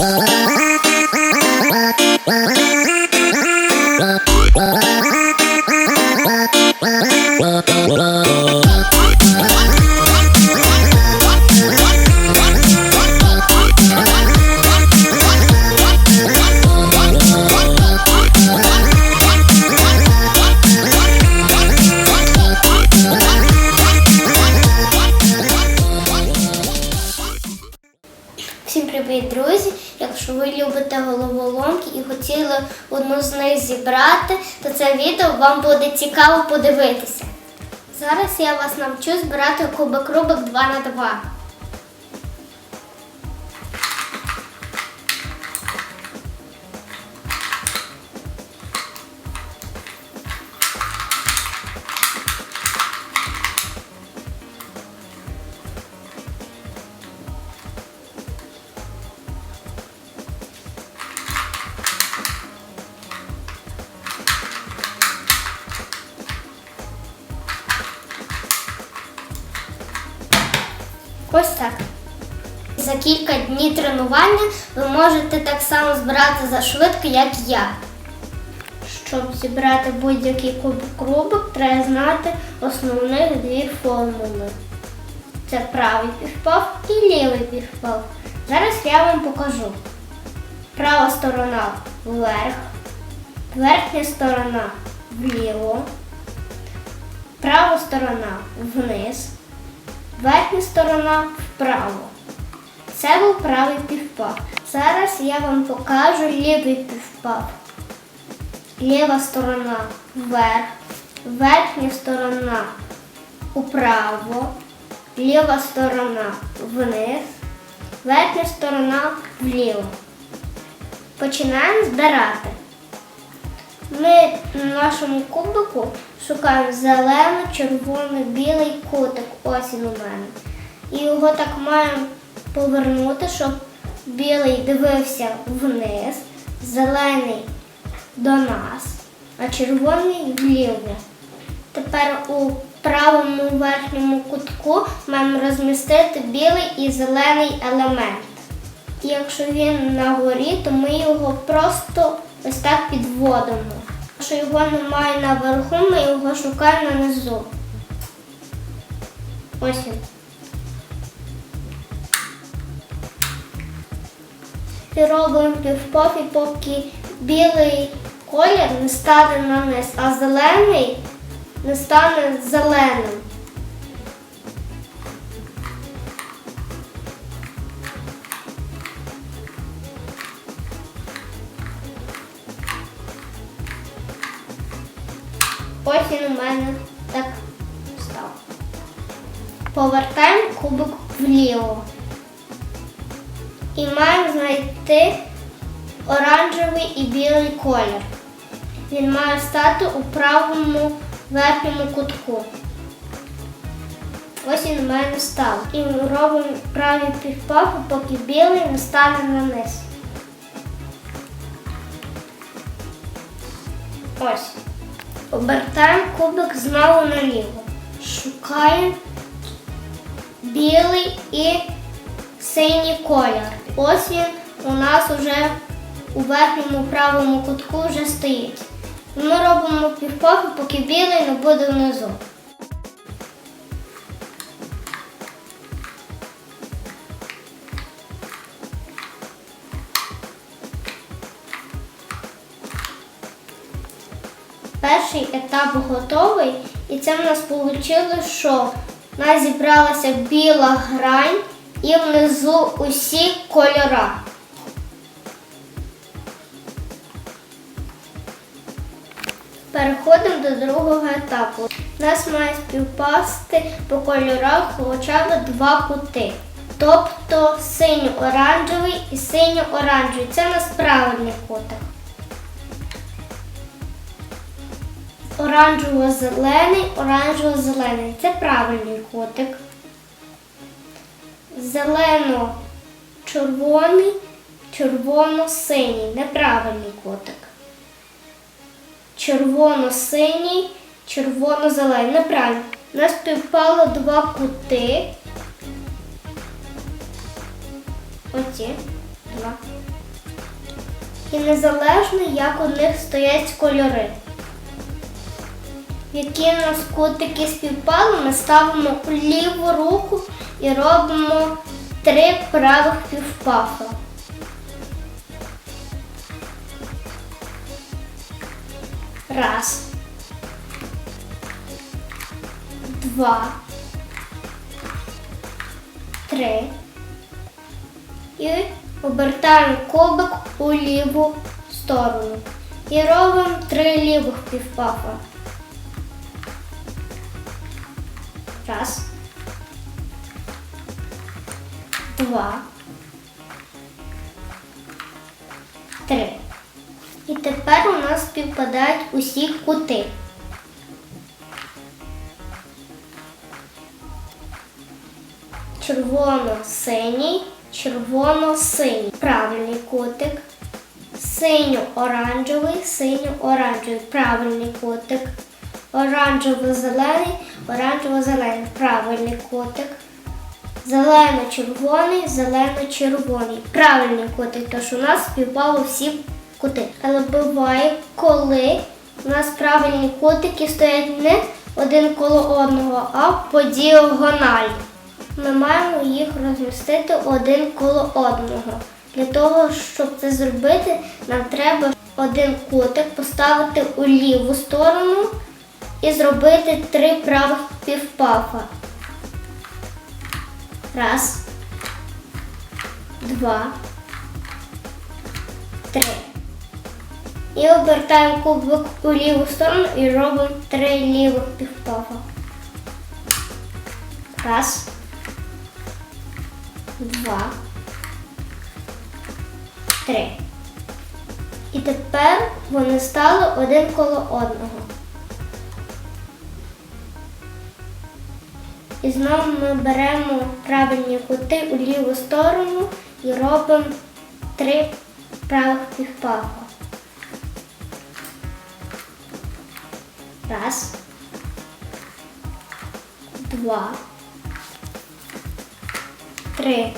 Ah! Хотіли одну з них зібрати, то це відео вам буде цікаво подивитися. Зараз я вас навчу збирати кубик Рубик 2 на 2 кілька днів тренування ви можете так само збирати за швидко, як я. Щоб зібрати будь-який кубик рубик, треба знати основних дві формули. Це правий півпав і лівий півпав. Зараз я вам покажу. Права сторона вверх, верхня сторона вліво, права сторона вниз, верхня сторона вправо. Це був правий півпав. Зараз я вам покажу лівий півпав. Ліва сторона вверх, верхня сторона управо, ліва сторона вниз, верхня сторона вліво. Починаємо збирати. Ми на нашому кубику шукаємо зелений, червоний, білий кутик. Ось він у мене. І його так маємо повернути, щоб білий дивився вниз, зелений до нас, а червоний вліво. Тепер у правому верхньому кутку маємо розмістити білий і зелений елемент. І якщо він на горі, то ми його просто ось так підводимо. Якщо його немає наверху, ми його шукаємо нанизу. Ось він. І робимо півпофі, поки білий колір не стане на низ, а зелений не стане зеленим. Він у мене так став. Повертаємо кубик вліво. І маємо знайти оранжевий і білий колір. Він має стати у правому верхньому кутку. Ось він у мене став. І робимо правий півпав, поки білий не стане на низ. Ось. Обертаємо кубик знову наліво. Шукаємо білий і синій колір. Ось він у нас уже у верхньому правому кутку вже стоїть. Ми робимо півпаху, поки білий не буде внизу. Перший етап готовий, і це в нас вийшло, що в нас зібралася біла грань і внизу усі кольора. Переходимо до другого етапу. У нас має співпасти по кольорах хоча б два кути. Тобто синьо-оранжевий і синьо-оранжевий. Це у нас правильний кутик. Оранжево-зелений, оранжево-зелений. Це правильний котик. Зелено-червоний, червоно-синій. Неправильний котик. Червоно-синій, червоно-зелений. Неправильно. У нас співпало два кути. Оці створена. І незалежно, як у них стоять кольори. Які у нас кутики співпали, ми ставимо ліву руку і робимо три правих півпафа. Раз. Два. Три. І обертаємо кубик у ліву сторону. І робимо три лівих півпафа. Раз. Два. Три. І тепер у нас співпадають усі кути. Червоно-синій, червоно-синій. Правильний кутик. Синьо-оранжевий, синьо-оранжевий. Правильний кутик. Оранжево-зелений, оранжево-зелений. Правильний кутик. Зелено-червоний, зелено-червоний. Правильний кутик, тож у нас співпало всі кути. Але буває, коли у нас правильні кутики стоять не один коло одного, а по діагоналі. Ми маємо їх розмістити один коло одного. Для того, щоб це зробити, нам треба один кутик поставити у ліву сторону і зробити три правих півпафа. Раз, два, три. І обертаємо кубик у ліву сторону і робимо три лівих півпафа. Раз, два, три. І тепер вони стали один коло одного. І знову ми беремо правильні кути у ліву сторону і робимо три правих півпафа. Раз. Два. Три.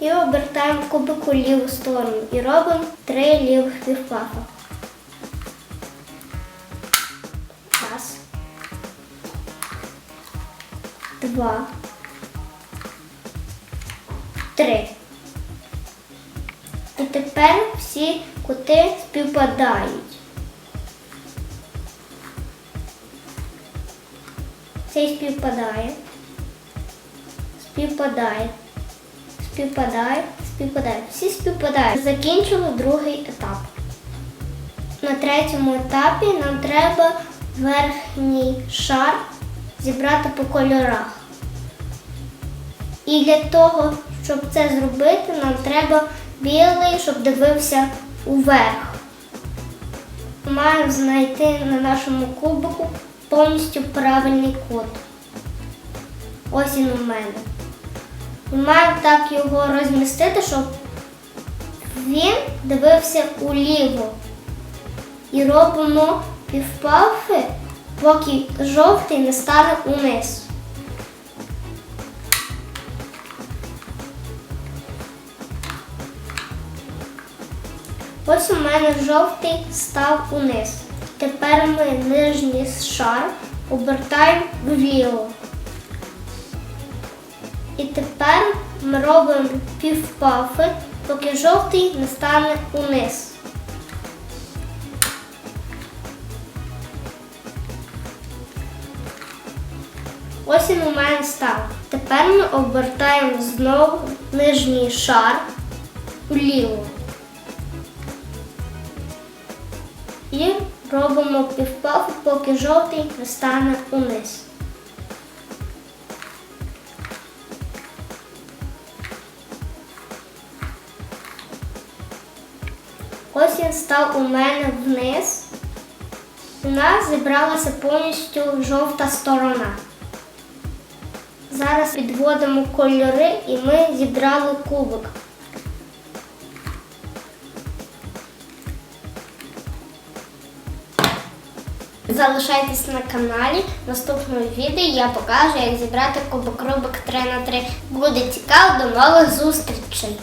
І обертаємо кубик у ліву сторону і робимо три лівих півпафа. Два. Три. І тепер всі кути співпадають. Цей співпадає. Співпадає. Співпадає, співпадає. Всі співпадають. Закінчили другий етап. На третьому етапі нам треба верхній шар зібрати по кольорах. І для того, щоб це зробити, нам треба білий, щоб дивився уверх. Маємо знайти на нашому кубику повністю правильний кут. Ось він у мене. Маємо так його розмістити, щоб він дивився уліво. І робимо півпафи, поки жовтий не стане униз. Ось у мене жовтий став униз. Тепер ми нижній шар обертаємо вліво. І тепер ми робимо півпафи, поки жовтий не стане униз. Ось він у мене став. Тепер ми обертаємо знову нижній шар вліво. І робимо півпафи, поки жовтий не униз. Ось він став у мене вниз. У нас зібралася повністю жовта сторона. Зараз підводимо кольори і ми зібрали кубик. Залишайтесь на каналі. В наступному відео я покажу, як зібрати кубок Рубик 3 на 3 Буде цікаво, до нових зустрічей!